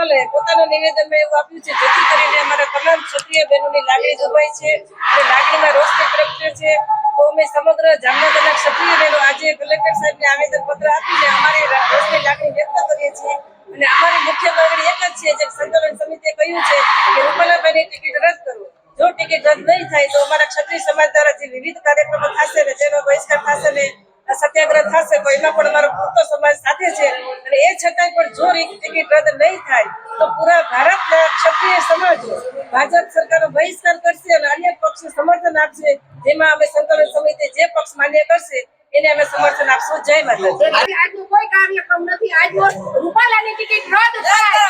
પલે પોતાના નિવેદન મેં એવું આપ્યું છે, જેથી કરીને અમારા તમામ ક્ષત્રિય બહેનોની લાગણી દુભાઈ છે અને લાગણીમાં રોષને પ્રગટે છે. તો અમે સમગ્ર જામનગરના ક્ષત્રિય બહેનો આજે કલેક્ટર સાહેબને આવેદન પત્ર આપીને અમારી રોષની લાગણી વ્યક્ત કરીએ છીએ. અને અમારી મુખ્ય માંગણી એક જ છે જે સંતોલન સમિતિએ કહ્યું છે કે રૂપાલાભાઈની ટિકિટ રદ કરો. જો ટિકિટ રદ નહીં થાય તો અમારા ક્ષત્રિય સમાજ દ્વારા જે વિવિધ કાર્યક્રમો થશે ને જેનો બહિષ્કાર થશે ને સત્યાગ્રહ થશે તો એમાં પણ અમારો પૂરતો સમાજ સાથે છે. અને એ છતાંય પણ જો ટિકિટ રદ નહીં થાય તો પૂરા ભારતના ક્ષત્રિય સમાજો ભાજપ સરકારનો બહિષ્કાર કરશે અને અન્ય પક્ષને સમર્થન આપશે. જેમાં અમે સંકલન સમિતિ જે પક્ષ માન્ય કરશે એને અમે સમર્થન આપશું. જય માતાજી. આજનો કોઈ કાર્યક્રમ નથી. આજનો રૂપાલાની ટિકિટ રદ થાય.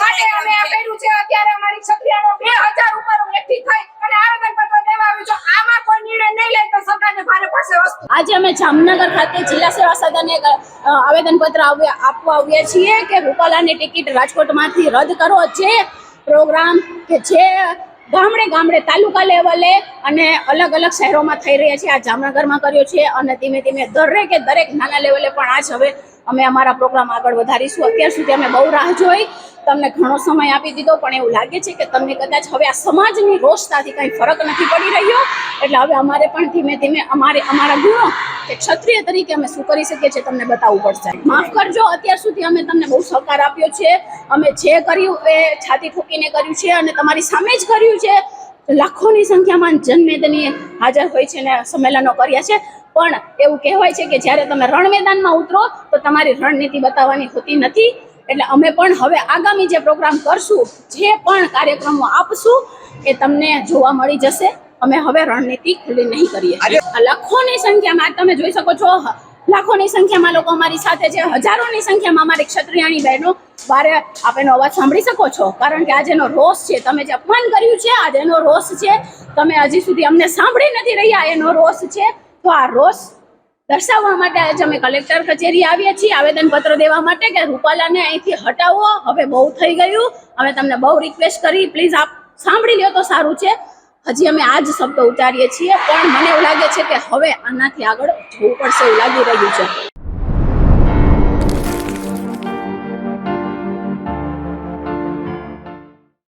માટે અમે આ કર્યું છે અત્યારે અમારી ક્ષત્રિયાનો બે હજાર ઉપર એકઠી થઈ અને આવેદન પત્ર દેવા આવ્યું છે આમાં કોઈ નિર્ણય નહીં લે તો સરકારને ભારે પડશે વસ્તુ આજે અમે જામનગર ખાતે જિલ્લા સેવા સદને આવેદનપત્ર આવેદન પત્ર આપવા આવ્યા છીએ કે રૂપાલાની ટિકિટ રાજકોટમાંથી રદ કરો. જે પ્રોગ્રામ કે જે ગામડે ગામડે, તાલુકા લેવલે અને અલગ અલગ શહેરોમાં થઈ રહ્યા છે, આ જામનગરમાં કર્યો છે અને ધીમે ધીમે દરેકે દરેક નાના લેવલે પણ આજ હવે અમે અમારા પ્રોગ્રામ આગળ વધારીશું. અત્યાર સુધી અમે બહુ રાહ જોઈ, તમને ઘણો સમય આપી દીધો, પણ એવું લાગે છે કે તમને કદાચ હવે આ સમાજની રોષતાથી કંઈ ફરક નથી પડી રહ્યો. એટલે હવે અમારે પણ ધીમે ધીમે અમારે અમારા ગુણો કે ક્ષત્રિય તરીકે અમે શું કરી શકીએ છીએ તમને બતાવવું પડશે. માફ કરજો, અત્યાર સુધી અમે તમને બહુ સહકાર આપ્યો છે. અમે જે કર્યું એ છાતી ઠોકીને કર્યું છે અને તમારી સામે જ કર્યું છે. લાખોની સંખ્યામાં જનમેદની હાજર હોય છે ને સંમેલનો કર્યા છે. પણ એવું કહેવાય છે કે જ્યારે તમે રણ મેદાનમાં ઉતરો તો તમારી રણનીતિ બતાવવાની હોતી નથી. એટલે અમે પણ હવે આગામી જે પ્રોગ્રામ કરશું જે પણ કાર્યક્રમો આપશું એ તમને જોવા મળી જશે. અમે હવે રણનીતિ ખુલ્લી નહીં કરીએ. લાખોની સંખ્યામાં તમે જોઈ શકો છો લાખોની સંખ્યામાં લોકો અમારી સાથે છે, હજારોની સંખ્યામાં અમારી ક્ષત્રિયાણી બહેનો. વારે આપ એનો અવાજ સાંભળી શકો છો, કારણ કે આજેનો રોષ છે. તમે જે અપમાન કર્યું છે આજેનો રોષ છે. તમે હજી સુધી અમને સાંભળી નથી રહ્યા, એનો રોષ છે. તો આ રોષ દર્શાવવા માટે આજે અમે કલેક્ટર કચેરી આવ્યા છીએ. આવેદનપત્ર દેવા માટે કે રૂપાલાને અહીંથી હટાવો. હવે બહુ થઈ ગયું. અમે તમને બહુ રિક્વેસ્ટ કરી. પ્લીઝ આપ સાંભળી લ્યો તો સારું છે. હજી અમે આ જ શબ્દ ઉચ્ચારીએ છીએ, પણ મને એવું લાગે છે કે હવે આનાથી આગળ જવું પડશે એવું લાગી રહ્યું છે.